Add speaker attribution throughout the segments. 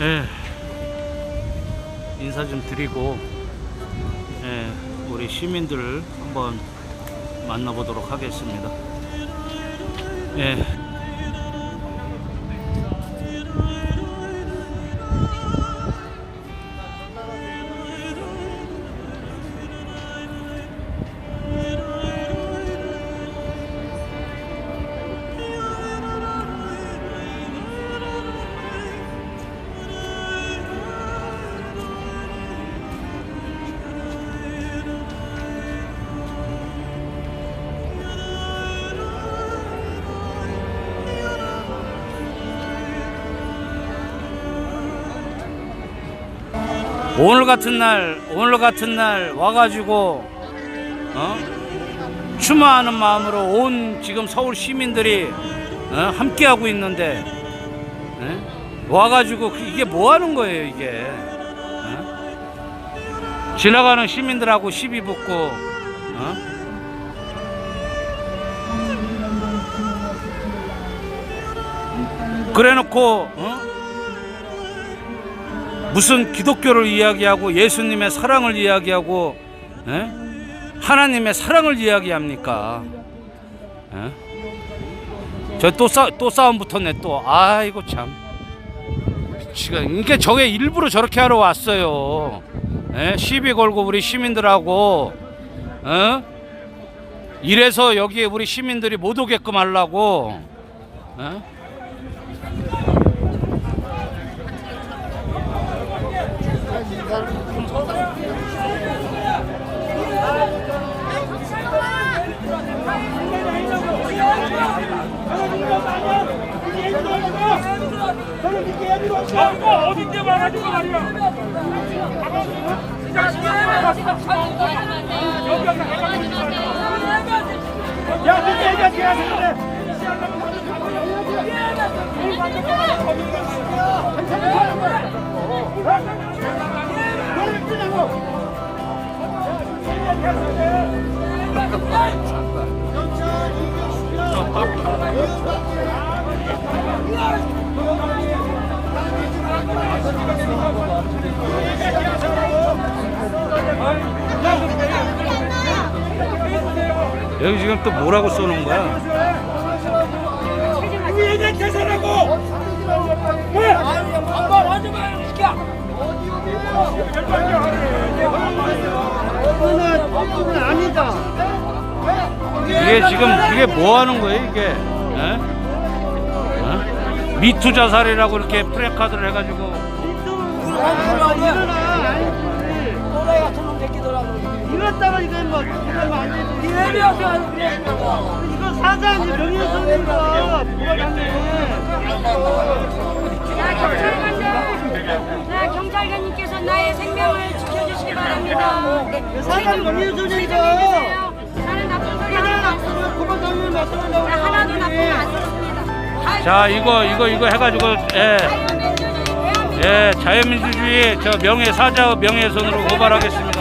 Speaker 1: 예, 인사 좀 드리고 예, 우리 시민들을 한번 만나보도록 하겠습니다. 예. 오늘 같은 날 오늘 같은 날 와가지고 어? 추모하는 마음으로 온 지금 서울 시민들이 어? 함께 하고 있는데 예? 와가지고 그- 이게 뭐 하는 거예요 이게 어? 지나가는 시민들하고 시비 붙고 어? 그래놓고 어? 무슨 기독교를 이야기하고 예수님의 사랑을 이야기하고 예? 하나님의 사랑을 이야기합니까? 저또 또 싸움 붙었네 또 아이고 참 미치가 이게 저게 일부러 저렇게 하러 왔어요. 예? 시비 걸고 우리 시민들하고 어? 이래서 여기에 우리 시민들이 못 오게끔 하려고 어?
Speaker 2: 아, 어딘데 와가지고 말이야. 야, 근데 얘가 걔가
Speaker 1: 여기 지금 또 뭐라고 써놓은 거야?
Speaker 2: 우리 얘네 계산하고. 왜? 반발하지 마요.
Speaker 3: 이거는 아니다.
Speaker 1: 이게 지금 이게 뭐 하는 거예요 이게? 에? 어? 미투 자살이라고 이렇게 프레카드를 해가지고
Speaker 3: 이거는 이랬다가 이거 뭐안 되지.
Speaker 4: 안 그래.
Speaker 3: 이거 사장이 명예훼손이니까 부과하네.
Speaker 5: 네, 경찰관님께서 나의 생명을 지켜주시기 바랍니다. 네,
Speaker 3: 사장 명예훼손이니까.
Speaker 5: 책임져주세요. 나는 나쁜 소리 하나도 안
Speaker 3: 말씀하려고.
Speaker 5: 나 하나도 나쁜 거안 썼습니다.
Speaker 1: 자 이거 이거 이거 해가지고 예, 예 자유민주주의 저 명예 사자 명예훼손으로 고발하겠습니다.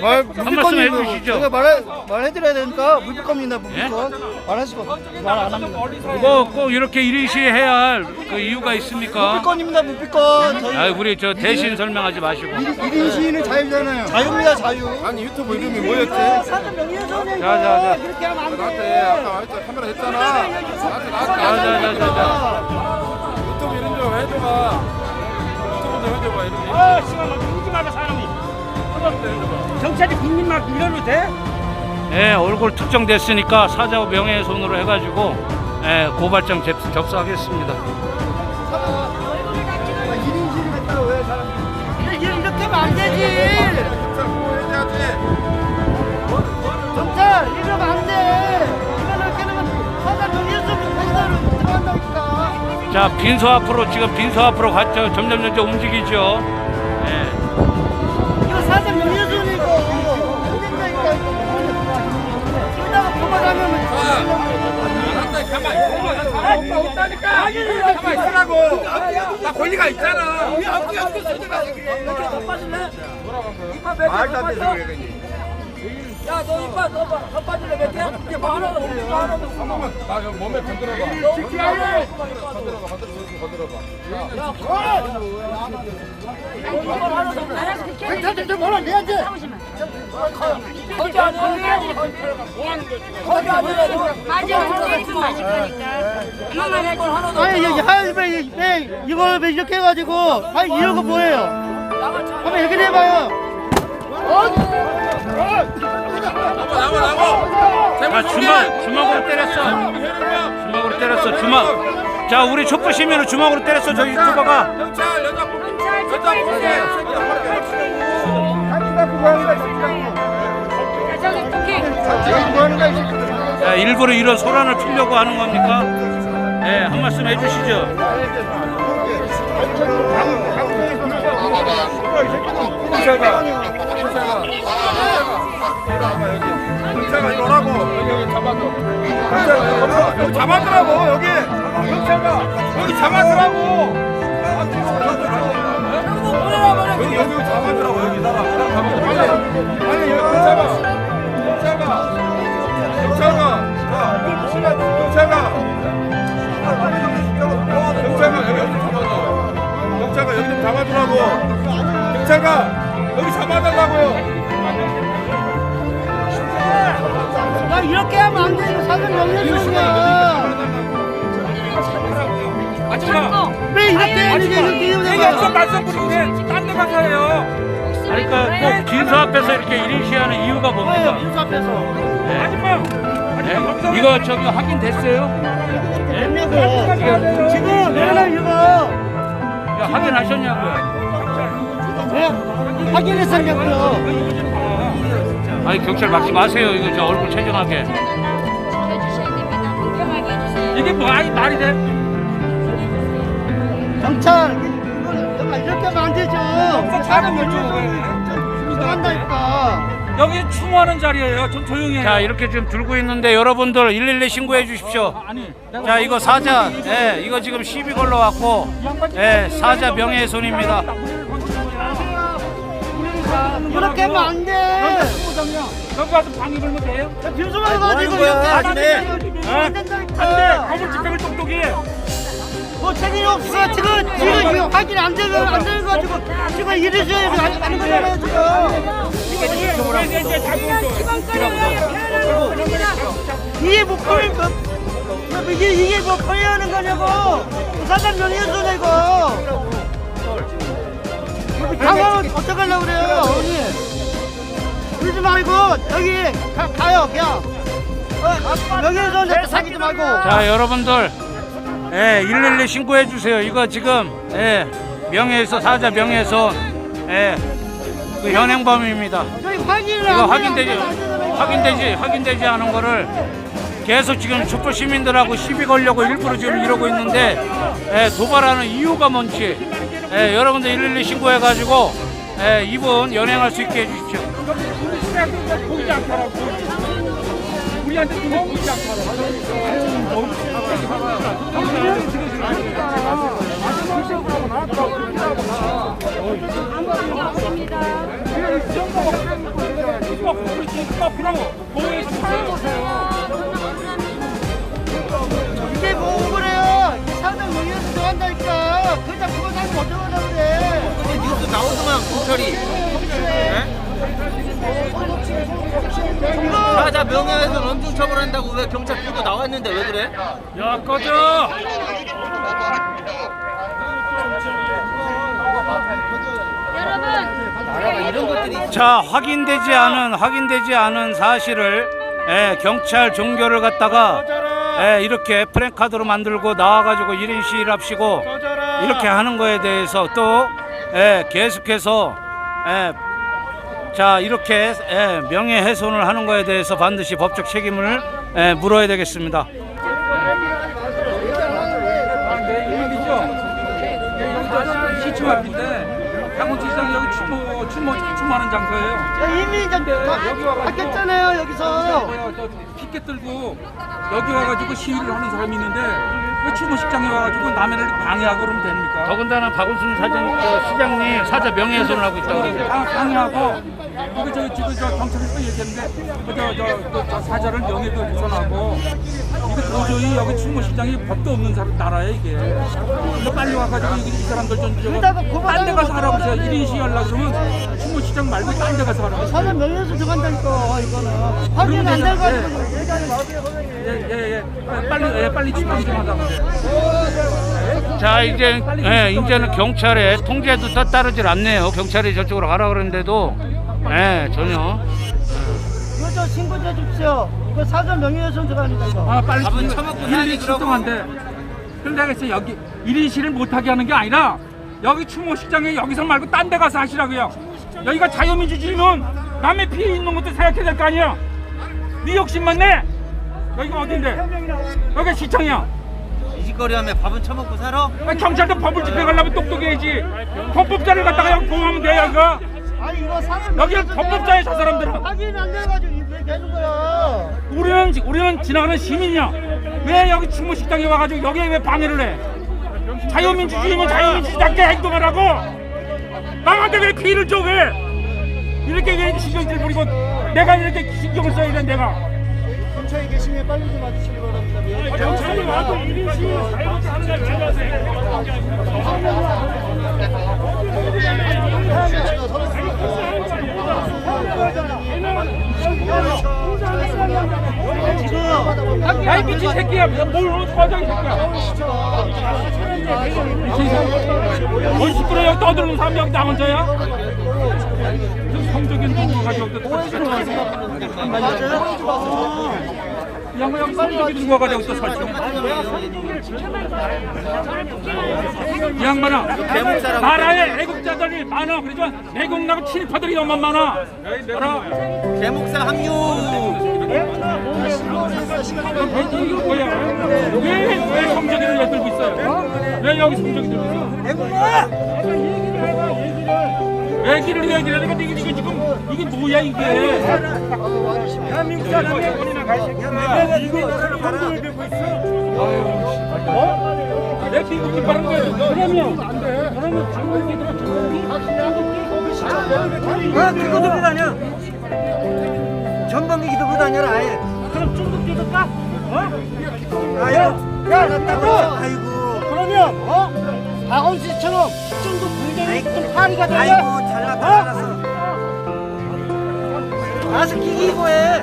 Speaker 2: 말
Speaker 1: 말씀 해주시죠.
Speaker 3: 제가 말해 말해드려야 되니까 물비권입니다 물비권 말하시고 말 안 합니다.
Speaker 1: 이거 꼭 이렇게 1인 시위해야 할 그 이유가 있습니까?
Speaker 3: 물비권입니다 물비권. 저희
Speaker 1: 아 우리 저 대신 설명하지 마시고
Speaker 3: 1인 시위는 자유잖아요. 자유입니다 자유.
Speaker 6: 아니 유튜브 이름이 뭐였지?
Speaker 3: 사장 명예훼손이
Speaker 1: 자, 자, 자.
Speaker 3: 그렇게 하면 안
Speaker 6: 나한테
Speaker 3: 돼.
Speaker 6: 아까 말했잖아 카메라 했잖아 나한테 나한테
Speaker 1: 자자자 자 자
Speaker 6: 유튜브 이름 좀 해줘봐 유튜브 좀 해줘봐 이름이
Speaker 2: 아, 시간 막 누지 마라 사람이. 경찰이 국민 막 이러면 돼?
Speaker 1: 예, 얼굴 특정됐으니까 사자 명예훼손으로 해가지고 예, 고발장 접, 접수하겠습니다.
Speaker 3: 1인 시위 했다 왜 사람이? 이렇게 하면 안 되지. 경찰 이러면 안 돼. 이거는 이렇게 하면 사장 명예훼손 행사를 들어간다니까.
Speaker 1: 자, 빈소 앞으로 지금 빈소 앞으로 갔죠. 점점 점점 움직이죠.
Speaker 6: 가만 없다니까. 가만 있으라고. 나 권리가 있잖아. 말도 안 되는 소리야, 이게.
Speaker 4: 야너 이빨 너 봐. 너 빠질래 몇 개? 이게 뭐. 뭐 없어.
Speaker 6: 한 번만 나 몸에 건드려봐.
Speaker 4: 너 지키라고.
Speaker 6: 건드려봐. 건드려봐.
Speaker 5: 알아서 비켜야
Speaker 3: 경찰들 좀 뭐라 내야지.
Speaker 4: 거기 안 해. 거기 안 해.
Speaker 5: 맞아 때리면 맞을 거니까 엄마만 하지
Speaker 3: 아니 여기 하이베 왜 이걸 왜 이렇게 해가지고 아 이런 거 뭐예요? 한번 얘기를 해봐요.
Speaker 6: 나와 나와.
Speaker 1: 자 주먹 주먹으로 때렸어 주먹으로 때렸어 주먹 자 우리 촛불 시민을 주먹으로 때렸어 저 유튜버가
Speaker 6: 경찰 여자
Speaker 5: 경찰
Speaker 6: 여자
Speaker 5: 자,
Speaker 1: 일부러 이런 소란을 피려고 하는 겁니까? 네, 한 말씀 해주시죠.
Speaker 6: 경찰가 이거 오라고 여기 경찰가 여기 잡아주라고 여기 여기 잡아주라고. 여기 나라 나라 잡아줘 빨리 빨리 여기 경찰가 경찰가 경찰가 경찰가 경찰가 여기 좀 잡아줘. 경찰가 여기 좀 잡아주라고. 경찰가 여기 잡아달라고요
Speaker 3: 야 이렇게 하면 안 돼. 이거 사전 명예훼손이야.
Speaker 2: 아줌마.
Speaker 3: 왜 이렇게 해? 이게 이렇게
Speaker 2: 여기
Speaker 3: 해야
Speaker 2: 없어 말썽 부리는데 딴데 가서 해요.
Speaker 1: 그러니까 꼭 진서 앞에서 이렇게 1인 시하는 이유가
Speaker 3: 뭐예요?
Speaker 1: 뭡니까?
Speaker 3: 민수 앞에서.
Speaker 2: 아줌마.
Speaker 1: 네?
Speaker 2: 아줌마 거기서
Speaker 1: 이거 저기 확인됐어요?
Speaker 3: 됐냐고. 지금 내가 이거
Speaker 1: 이거 확인하셨냐고요?
Speaker 3: 왜 확인했었냐고요.
Speaker 1: 아니 경찰 막지 마세요. 이거 저 얼굴 체정하게.
Speaker 5: 해주셔야 됩니다 공평하게 해주세요
Speaker 2: 이게 뭐 아니 말이 돼?
Speaker 3: 경찰 이거 내가 이렇게 하면 안 되죠. 사람 명예훼손 한다니까.
Speaker 2: 여기 추모하는 자리예요. 좀 조용히 해요.
Speaker 1: 자 이렇게 지금 들고 있는데 여러분들 112 신고해 주십시오.
Speaker 2: 아니.
Speaker 1: 자 이거 사자, 예, 이거 지금 시비 걸러 왔고, 예, 사자 명예훼손입니다.
Speaker 3: 이렇게 하면 안 돼.
Speaker 2: 여기 와서 걸면 돼요?
Speaker 3: 빈수만 가지고 이렇게 하면
Speaker 2: 안안 돼.
Speaker 3: 된다니까.
Speaker 2: 거물 집행을 똑똑히 해.
Speaker 3: 뭐 책임이 없어. 지금 지금 이거 확인 안 되고 안 되는 거 가지고 지금 이러셔야 안 하는 거잖아요 지금. 이게 뭐 펄, 뭐, 이게 이게 뭐 펄려하는 거냐고. 사장 명예훼손이야 이거. 당하면 어떡하려고 그래요, 언니. 그러지 말고 여기 가, 가요 그냥. 어, 명예훼손 내 사귀지 말고.
Speaker 1: 자 여러분들, 예, 112 신고해 주세요. 이거 지금 예, 명예훼손 사자 명예훼손, 예, 그 현행범입니다.
Speaker 3: 저희
Speaker 1: 이거
Speaker 3: 안.
Speaker 1: 확인되지. 확인되지 확인되지 않은 거를 계속 지금 촛불 시민들하고 시비 걸려고 일부러 지금 이러고 있는데 예, 도발하는 이유가 뭔지 예, 여러분들 112 신고해 가지고 예, 이분 연행할 수 있게 해 주십시오.
Speaker 2: 우리한테 보이지 않더라고. 우리한테 눈에 보
Speaker 3: 이게 뭐 그래요? 이 사장 명예훼손 좋아한다니까. 그냥 그거 가지고 어쩌려고 그래.
Speaker 7: 뉴스 나오더만 공철이 사자 명예훼손 엄중 처벌한다고 왜 경찰 끌고 나왔는데 왜 그래?
Speaker 2: 야 꺼져.
Speaker 5: 여러분
Speaker 1: 자 확인되지 않은 확인되지 않은 사실을 예, 경찰 종교를 갖다가 예, 이렇게 프랭카드로 만들고 나와가지고 1인 시위를 합시고 이렇게 하는 거에 대해서 또 예, 계속해서 예, 자 이렇게 예, 명예훼손을 하는 거에 대해서 반드시 법적 책임을 예, 물어야 되겠습니다.
Speaker 2: 시청 앞인데 강원지사장 여기 추모 그 추모 추모하는 장소예요.
Speaker 3: 야, 이미 이제
Speaker 2: 와가지고.
Speaker 3: 바뀌었잖아요 여기서.
Speaker 2: 피켓 들고 여기 와가지고 시위를 하는 사람이 있는데 그 추모식장에 와가지고 남해를 방해하고 그러면 됩니까?
Speaker 1: 더군다나 박원순 사장 저 시장님 사자 명예훼손을 하고 있다고 그러죠.
Speaker 2: 방- 방해하고 그거 저 지금 저 경찰에서 얘기했는데 그저저 저, 사자를 명예도 훼손하고 이거 도저히 여기 추모식장이 법도 없는 사람 나라야 이게. 이거 빨리 와가지고 이, 이 사람들 좀 저거
Speaker 3: 고발하는
Speaker 2: 딴데 가서
Speaker 3: 거
Speaker 2: 하라고 해서 1인 시위 하려 그러면 추모식장 말고 딴데 가서 하라고.
Speaker 3: 사전 명예훼손 들어간다니까 이거는. 확인 안 돼가지고.
Speaker 2: 예예 예, 빨리 예, 빨리 좀 하자고.
Speaker 1: 자 이제 예, 이제는 경찰의 통제도 따- 따르질 않네요. 경찰이 저쪽으로 가라 그러는데도 예, 전혀.
Speaker 3: 이거 저 신고해 주십시오. 이거 사전 명예훼손 들어갑니다 이거.
Speaker 2: 아 빨리
Speaker 7: 밥은
Speaker 2: 일-
Speaker 7: 처먹고
Speaker 2: 일일이
Speaker 7: 사야지, 그러고.
Speaker 2: 출동한대. 근데 그래서 여기 1인 시를 못하게 하는 게 아니라 여기 추모식장에 여기서 말고 딴 데 가서 하시라고요. 여기가 자유민주주의는 남의 피해 있는 것도 생각해야 될 거 아니야. 네 욕심만 내. 여기가 어딘데? 여기가 시청이야.
Speaker 7: 이 짓거리 하면 밥은 처먹고 살아?
Speaker 2: 아, 경찰도 법을 집행하려면 똑똑해야지. 헌법자를 갖다가 여기 보호하면 돼 여기가.
Speaker 3: 아니 이거 사전
Speaker 2: 여기는 법법자야 저 사람들은.
Speaker 3: 확인 안 돼가지고 왜 계속 거야?
Speaker 2: 우리는 우리는 지나가는 시민이야. 왜 여기 추모식당에 와가지고 여기에 왜 방해를 해? 자유민주주의면 자유민주주의답게 행동하라고. 남한테 왜 피해를 줘 왜? 이렇게 왜 신경질 부리고 내가 이렇게 신경을 써야 돼 내가.
Speaker 3: 근처에 계시면 빨리 좀 와주시기 바랍니다.
Speaker 2: 경찰이 와도 1인 시위 자유민주하는 걸 미친 새끼야. 뭘 어쩌고 이 새끼야? 뭔 시끄러 여기 떠드는 사람 여기 나 혼자야? 성적인 동거 가지고 또이 양반 여기 성적인 동거 가지고 또 설치네 이 양반아 나라에 애국자들이 많아 그러지만 애국나고 친일파들이 너무 많아 알아?
Speaker 7: 대목사 합류.
Speaker 2: 이거 뭐야? 왜, 왜 성적이를 왜 들고 있어요? 왜 여기 성적이 들고 있어? 애기를 얘기를 하니까 이게, 이게 지금 이게 뭐야 이게? 대한민국 사람이나 내가 이거 한국을 들고 있어? 어? 내 미국 뒷바람 거야. 그러면 안 돼. 그러면 중국이들은
Speaker 3: 아 그거 들고 다녀. 전방기 들고 다녀라 아예.
Speaker 2: 그럼 중국 뒷을까? 어?
Speaker 3: 아이고 야 났다고. 아이고. 그러면 어? 박원순처럼 중국 좀 파리가 되냐? 아이고 잘났다 잘났어. 마스크 끼고 해.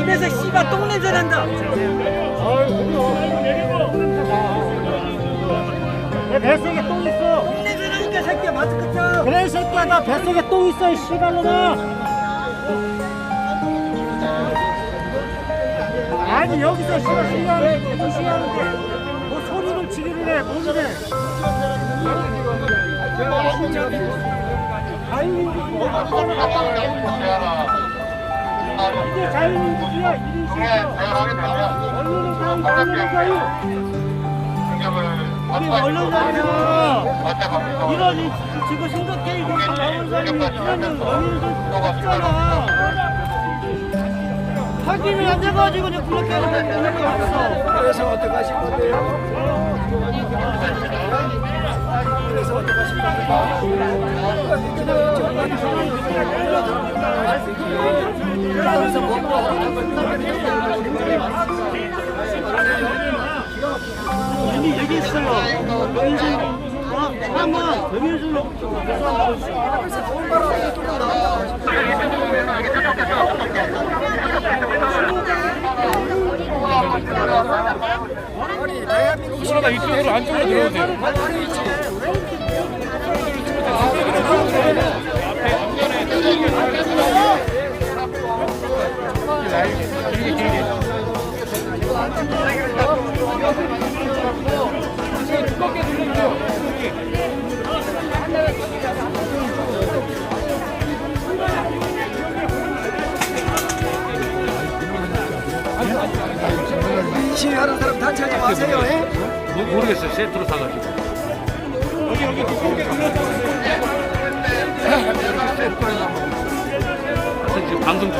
Speaker 3: 입에서 씨발 똥냄새 난다. 내 뱃속에 똥 있어. 똥냄새 나니까 새끼야 마스크 쳐. 그래 이 새끼야 나 뱃속에 똥 있어 이 씨발놈아. 아니 여기서 씨발 시간을 무시하는데 뭐 소리를 지르는 애 모르네. 이게 자유민주주의야 이리시에서 언론은 자유 언론은 자유 아니 언론자면 이런 이- 지금 생각해 이거 나온 사람이 이러면 언론도 없잖아 확인이 안 돼가지고 이제 그렇게 하는 거 없어 그래서 어떻게 하실 건데요? 어떻게 하실 이미 얘기했어요. 어? 한번 명예훼손
Speaker 2: 그러다 이쪽으로 안쪽으로 들어오세요.
Speaker 3: 하는 사람 단체하지 마세요. 예?
Speaker 1: 모- 모르겠어요. 세트로 사가지고.
Speaker 2: 여기 여기 두껍게 눌렀다는데.
Speaker 1: 하여튼 지금 방송 중.